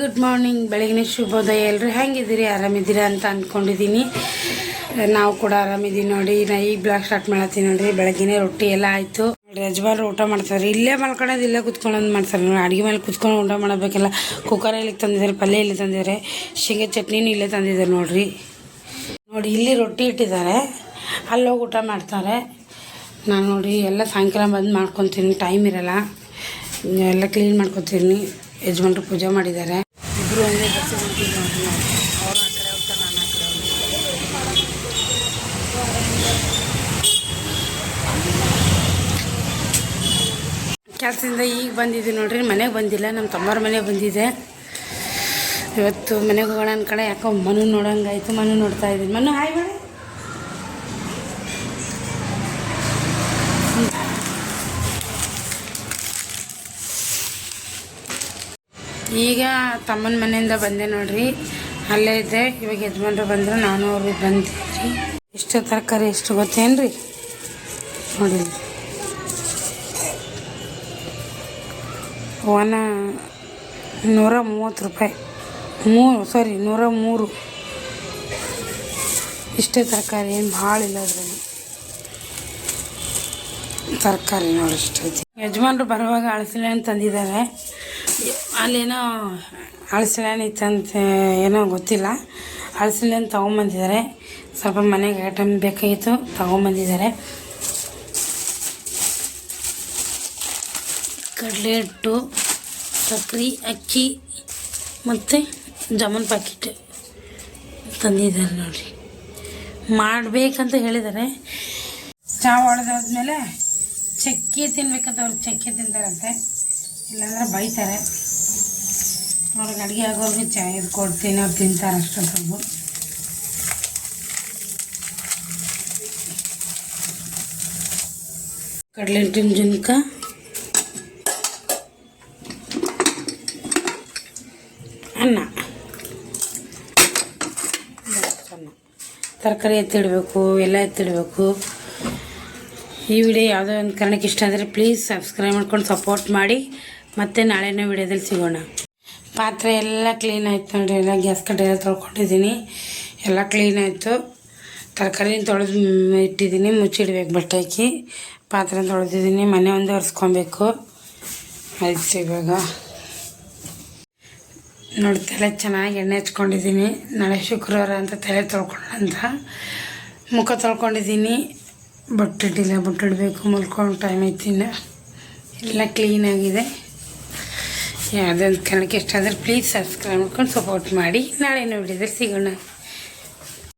Good morning ಬೆಳಗಿನ ಶುಭೋದಯ. ಎಲ್ಲರೂ ಹೆಂಗಿದ್ದೀರಿ? ಆರಾಮಿದ್ದೀರಾ ಅಂತ ಅಂದ್ಕೊಂಡಿದ್ದೀನಿ ನಾವು ಕೂಡ ಆರಾಮಿದ್ದೀವಿ ನೋಡಿ. ನಾ ಈಗ ಬ್ಲಾಗ್ ಸ್ಟಾರ್ಟ್ ಮಾಡತ್ತೀನಿ ನೋಡ್ರಿ. ಬೆಳಗಿನ ರೊಟ್ಟಿ ಎಲ್ಲ ಆಯಿತು. ನೋಡಿ ಯಜಮಾನ್ರು ಊಟ ಮಾಡ್ತಾರೆ. ಇಲ್ಲೇ ಮಲ್ಕೊಳ್ಳೋದು ಇಲ್ಲೇ ಕುತ್ಕೊಳ್ಳೋದು ಮಾಡ್ತಾರೆ. ನೋಡಿ ಅಡುಗೆ ಮೇಲೆ ಕುತ್ಕೊಂಡು ಊಟ ಮಾಡಬೇಕಲ್ಲ. ಕುಕ್ಕರ್ ಇಲ್ಲಿಗೆ ತಂದಿದ್ದಾರೆ? ಪಲ್ಯ ಇಲ್ಲಿ ತಂದಿದ್ದಾರೆ? ಶೇಂಗಾ ಚಟ್ನಿನೂ ಇಲ್ಲೇ ತಂದಿದ್ದಾರೆ ನೋಡ್ರಿ. ನೋಡಿ, ಇಲ್ಲಿ ರೊಟ್ಟಿ ಇಟ್ಟಿದ್ದಾರೆ. ಅಲ್ಲೋಗಿ ಊಟ ಮಾಡ್ತಾರೆ. ನಾನು ನೋಡಿ, ಎಲ್ಲ ಸಾಯಂಕಾಲ ಬಂದು ಮಾಡ್ಕೊತೀನಿ. ಟೈಮ್ ಇರಲ್ಲ. ಎಲ್ಲ ಕ್ಲೀನ್ ಮಾಡ್ಕೊತೀನಿ. ಯಜಮಾನ್ರು ಪೂಜೆ ಮಾಡಿದ್ದಾರೆ. ಇಬ್ಬರು ಒಂದೇ ಬಸ್ಸಿಗೆ ಹೊಂಟಿದ್ದು ನೋಡ್ರಿ ಆ ಕಡೆ ಹೋಗ್ತಾರೆ ನಾನು ಆ ಕಡೆ ಹೋಗ್ತೀನಿ ಕೆಲಸದಿಂದ ಈಗ ಬಂದಿದ್ದೀವಿ ನೋಡ್ರಿ, ಮನೆಗೆ ಬಂದಿಲ್ಲ ನಮ್ಮ ತಮ್ಮವ್ರ ಮನೆಗೆ ಬಂದಿದೆ. ಇವತ್ತು ಮನೆಗೆ ಹೋಗೋಣ ಅನ್ಕಡೆ ಯಾಕೋ ಮನು ನೋಡೋಂಗಾಯ್ತು, ಮನು ನೋಡ್ತಾ ಇದ್ದೀನಿ. ಮನು ಹಾಯ್ ಈಗ ತಮ್ಮನ ಮನೆಯಿಂದ ಬಂದೆ ನೋಡ್ರಿ. ಅಲ್ಲೇ ಇದ್ದೆ. ಇವಾಗ ಯಜಮಾನ್ರು ಬಂದರು, ನಾನು ಅವ್ರಿಗೆ ಬಂದಿದ್ರಿ ಎಷ್ಟು ತರಕಾರಿ, ಎಷ್ಟು ಗೊತ್ತೇನ್ರಿ? ನೋಡಿ ಒನ ನೂರ ಮೂವತ್ತು ರೂಪಾಯಿ. ಮೂರು ಸಾರಿ ನೂರ ಮೂರು. ಇಷ್ಟೇ ತರಕಾರಿ, ಏನು ಭಾಳ ಇಲ್ಲ ಅದರಲ್ಲಿ. ತರಕಾರಿ ನೋಡಿ ಇಷ್ಟೈತಿ. ಯಜಮಾನ್ರು ಬರುವಾಗ ಅಳಸಲೆ ಅಂತ ತಂದಿದ್ದಾರೆ. ಅಲ್ಲೇನೋ ಅಳಸಲೆ ಇತ್ತಂತ ಏನೋ ಗೊತ್ತಿಲ್ಲ. ಅಳಸಲೆ ಅಂತ ತೊಗೊಂಬಂದಿದ್ದಾರೆ. ಸ್ವಲ್ಪ ಮನೆಗೆ ಐಟಮ್ ಬೇಕಾಗಿತ್ತು ತೊಗೊಂಬಂದಿದ್ದಾರೆ. ಕಡಲೆ ಹಿಟ್ಟು, ಸಕ್ರೆ, ಅಕ್ಕಿ ಮತ್ತು ಜಾಮೂನ್ ಪ್ಯಾಕೆಟ್ ತಂದಿದ್ದಾರೆ ನೋಡಿರಿ. ಮಾಡಬೇಕಂತ ಹೇಳಿದ್ದಾರೆ. ಚಹಾ ಹೊಡೆದಾದ್ಮೇಲೆ ಚಕ್ಕೆ ತಿನ್ಬೇಕಂತ ಅವ್ರಿಗೆ ಚಕ್ಕೆ ತಿಂತಾರಂತೆ ಇಲ್ಲಾಂದ್ರೆ ಬೈತಾರೆ ಅವ್ರಿಗೆ ಅಡುಗೆ ಆಗೋರ್ಗು ಚಾ ಇದು ಕೊಡ್ತೀನಿ ಅವ್ರು ತಿಂತಾರೆ ಅಷ್ಟೊತ್ತವರೆಗೂ ಕಡಲೆ ಹಿಟ್ಟಿನ ಜುನ್ಕ ಅನ್ನ ಅನ್ನ ತರಕಾರಿ ಎತ್ತಿಡಬೇಕು ಎಲ್ಲ ಎತ್ತಿಡಬೇಕು ಈ ವಿಡಿಯೋ ಯಾವುದೋ ಒಂದು ಕಾರಣಕ್ಕೆ ಇಷ್ಟ ಆದರೆ ಪ್ಲೀಸ್ ಸಬ್ಸ್ಕ್ರೈಬ್ ಮಾಡ್ಕೊಂಡು ಸಪೋರ್ಟ್ ಮಾಡಿ. ಮತ್ತೆ ನಾಳೆನೇ ವಿಡಿಯೋದಲ್ಲಿ ಸಿಗೋಣ. ಪಾತ್ರೆ ಎಲ್ಲ ಕ್ಲೀನ್ ಆಯ್ತು ನೋಡಿರಿ. ಎಲ್ಲ ಗ್ಯಾಸ್ ಕಡೆ ಎಲ್ಲ ತೊಳ್ಕೊಂಡಿದ್ದೀನಿ. ಎಲ್ಲ ಕ್ಲೀನ್ ಆಯಿತು. ತರಕಾರಿನ ತೊಳೆದು ಇಟ್ಟಿದ್ದೀನಿ. ಮುಚ್ಚಿಡ್ಬೇಕು ಬಟ್ಟೆ ಹಾಕಿ. ಪಾತ್ರೆ ತೊಳೆದಿದ್ದೀನಿ. ಮನೆ ಒಂದು ಒರೆಸ್ಕೊಬೇಕು. ಆಯ್ತು ಸಿಗುವಾಗ ನೋಡಿ, ತಲೆ ಚೆನ್ನಾಗಿ ಎಣ್ಣೆ ಹಚ್ಕೊಂಡಿದ್ದೀನಿ. ನಾಳೆ ಶುಕ್ರವಾರ ಅಂತ ತಲೆ ತೊಳ್ಕೊಂಡಂತ ಮುಖ ತೊಳ್ಕೊಂಡಿದ್ದೀನಿ. ಬೊಟ್ಟಿಟ್ಟಿಲ್ಲ ಬೊಟ್ಟಿಡಬೇಕು ಮಲ್ಕೊಂಡು ಟೈಮ್ ಐತಿ ಇನ್ನು ಎಲ್ಲ ಕ್ಲೀನಾಗಿದೆ ಯಾವುದೊಂದು ಕಾರಣಕ್ಕೆ ಇಷ್ಟ ಆದರೆ ಪ್ಲೀಸ್ ಸಬ್ಸ್ಕ್ರೈಬ್ ಮಾಡ್ಕೊಂಡು ಸಪೋರ್ಟ್ ಮಾಡಿ. ನಾಳೆ ವಿಡಿಯೋದಲ್ಲಿ ಸಿಗೋಣ.